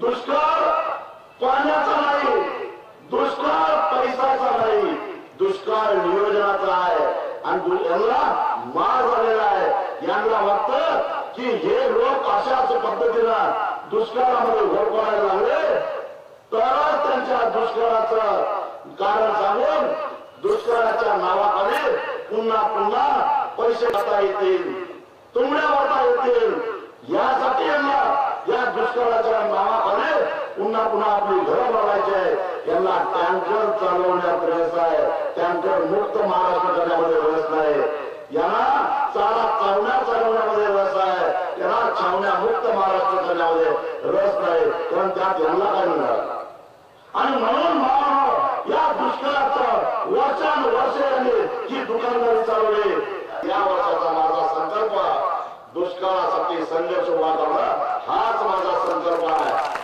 दुष्काळ पाण्याचा नाही दुष्काळ पैशाचा नाही दुष्काळ नियोजनाचा आहे. आणि यांना मार झालेला आहे यांना वाटत की हे लोक अशाच पद्धतीला दुष्काळामध्ये घोडपाडायला लागले तर त्यांच्या दुष्काळाचं कारण सांगून दुष्काळाच्या नावाखाली पुन्हा पुन्हा पैसे खाता येतील तुमड्या वाटा येतील. पुन्हा पुन्हा आपली घरं बघायचे. यांना टँकर चालवण्यात रस आहे. टँकर मुक्त महाराष्ट्र करण्यामध्ये रस नाही. यांना चारा चावण्या चालवण्यामध्ये रस आहे. यांना छावण्या मुक्त महाराष्ट्र करण्यामध्ये रस नाही. कारण त्यात यांना काय मिळणार? आणि म्हणून महाराष्ट्र या दुष्काळाचं वर्षानुवर्ष यांनी जी दुकानदारी चालवली या वर्षाचा माझा संकल्प दुष्काळासाठी संघर्ष उभा करणं हाच माझा संकल्प आहे.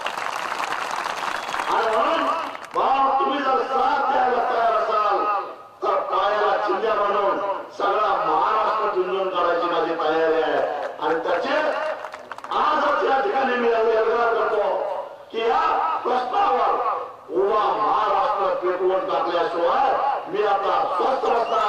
टाकल्याशिवाय मी आता स्वस्थ बसणार